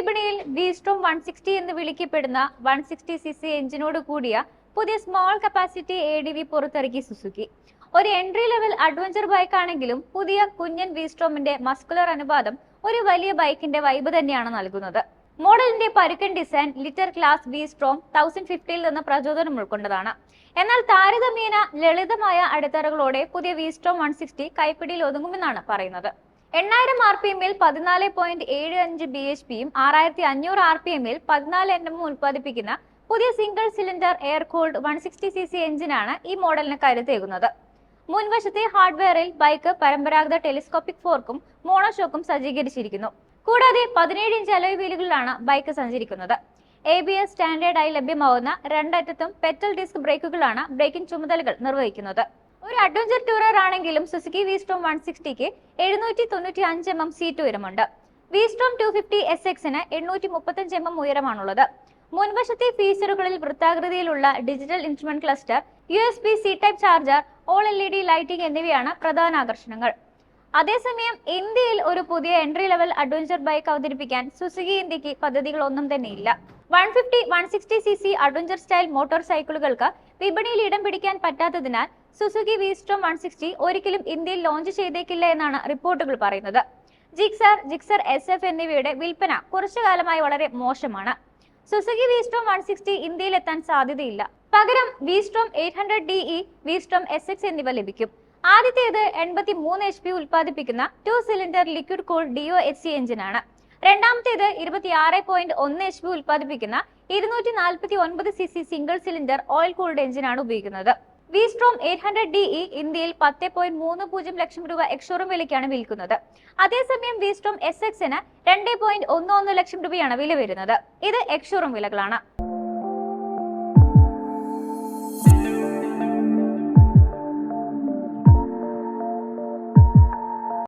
വിപണിയിൽ വീസ്ട്രോം one sixty എന്ന് വിളിക്കപ്പെടുന്ന വൺ സിക്സ്റ്റി സി സി എഞ്ചിനോട് കൂടിയ പുതിയ small capacity A D V പുറത്തിറക്കി സുസുക്കി. ഒരു എൻട്രി ലെവൽ അഡ്വഞ്ചർ ബൈക്ക് ആണെങ്കിലും പുതിയ കുഞ്ഞൻ വീസ്ട്രോമിന്റെ മസ്കുലർ അനുപാതം ഒരു വലിയ ബൈക്കിന്റെ വൈബ് തന്നെയാണ് നൽകുന്നത്. മോഡലിന്റെ പരുക്കൻ design litre class V Strom thousand ഫിഫ്റ്റിയിൽ നിന്ന് പ്രചോദനം ഉൾക്കൊണ്ടതാണ്. എന്നാൽ താരതമ്യേന ലളിതമായ അടിത്തറകളോടെ പുതിയ വി സ്ട്രോം വൺ സിക്സ്റ്റി കൈപ്പിടിയിൽ ഒതുങ്ങുമെന്നാണ് പറയുന്നത്. എണ്ണായിരം ആർ പി എമ്മിൽ പതിനാല് പോയിന്റ് ഏഴ് അഞ്ച് ബി എച്ച് പിയും ആറായിരത്തി അഞ്ഞൂറ് ആർ പി എമ്മിൽ പതിനാല് എൻ എമ്മും ഉൽപ്പാദിപ്പിക്കുന്ന പുതിയ single cylinder air cooled one sixty C C എഞ്ചിനാണ് ഈ മോഡലിന് കരുത്തേകുന്നത് മുൻവശത്തെ ഹാർഡ്വെയറിൽ ബൈക്ക് പരമ്പരാഗത ടെലിസ്കോപ്പിക് ഫോർക്കും മോണോഷോക്കും സജ്ജീകരിച്ചിരിക്കുന്നു. കൂടാതെ പതിനേഴ് ഇഞ്ച് അലോയ് വീലുകളിലാണ് ബൈക്ക് സഞ്ചരിക്കുന്നത്. എ ബി എസ് സ്റ്റാൻഡേർഡായി ലഭ്യമാവുന്ന രണ്ടറ്റത്തും പെറ്റൽ ഡിസ്ക് ബ്രേക്കുകളാണ് ബ്രേക്കിംഗ് ചുമതലകൾ നിർവഹിക്കുന്നത്. ഒരു അഡ്വഞ്ചർ ടൂറർ ആണെങ്കിലും സുസുക്കി വിസ്ട്രോം വൺ സിക്സ്റ്റിക്ക് എഴുന്നൂറ്റി തൊണ്ണൂറ്റി അഞ്ച് എം എം സീറ്റ് ഉയരമുണ്ട്. വിസ്ട്രോം ടു ഫിഫ്റ്റി എസ് എക്സിന് എണ്ണൂറ്റി മുപ്പത്തഞ്ച് എം എം ഉയരമാണുള്ളത്. മുൻവശത്തെ ഫീച്ചറുകളിൽ വൃത്താകൃതിയിലുള്ള digital instrument cluster U S B C type charger all L E D lighting എന്നിവയാണ് പ്രധാന ആകർഷണങ്ങൾ. അതേസമയം ഇന്ത്യയിൽ ഒരു പുതിയ എൻട്രി ലെവൽ അഡ്വഞ്ചർ ബൈക്ക് അവതരിപ്പിക്കാൻ സുസുക്കി ഇന്ത്യയ്ക്ക് പദ്ധതികളൊന്നും തന്നെയില്ല one fifty one sixty C C adventure style motor സൈക്കിളുകൾക്ക് വിപണിയിൽ ഇടം പിടിക്കാൻ പറ്റാത്തതിനാൽ Suzuki V Strom one sixty ഒരിക്കലും ഇന്ത്യയിൽ ലോഞ്ച് ചെയ്തേക്കില്ല എന്നാണ് റിപ്പോർട്ടുകൾ പറയുന്നത്. ജിക്സർ ജിക്സർ എസ് എഫ് എന്നിവയുടെ വിൽപ്പന കുറച്ചു കാലമായി വളരെ മോശമാണ്. സുസുക്കി വിസ്ട്രോം വൺ സിക്സ്റ്റി ഇന്ത്യയിൽ എത്താൻ സാധ്യതയില്ല. പകരം V Strom eight hundred D E V Strom S X എന്നിവ ലഭിക്കും. ആദ്യത്തേത് എൺപത്തി മൂന്ന് എച്ച് പി ഉൽപ്പാദിപ്പിക്കുന്ന two cylinder liquid cool D O H C എഞ്ചിനാണ്. രണ്ടാമത്തേത് ഇരുപത്തിയാറ് പോയിന്റ് ഒന്ന് എച്ച് പി ഉൽപ്പാദിപ്പിക്കുന്ന ഇരുന്നൂറ്റി നാൽപ്പത്തി ഒൻപത് C C single cylinder oil cooled എഞ്ചിനാണ് ഉപയോഗിക്കുന്നത്. V Strom eight hundred D E ഇന്ത്യയിൽ പത്ത് പോയിന്റ് മൂന്ന് പൂജ്യം ലക്ഷം രൂപ എക്സോറും വിലയ്ക്കാണ് വിൽക്കുന്നത്. അതേസമയം വിസ്ട്രോം എസ് എക്സിന് രണ്ട് പോയിന്റ് ഒന്ന് ഒന്ന് ലക്ഷം രൂപയാണ് വില വരുന്നത്. ഇത് എക്സോറും വിലകളാണ്.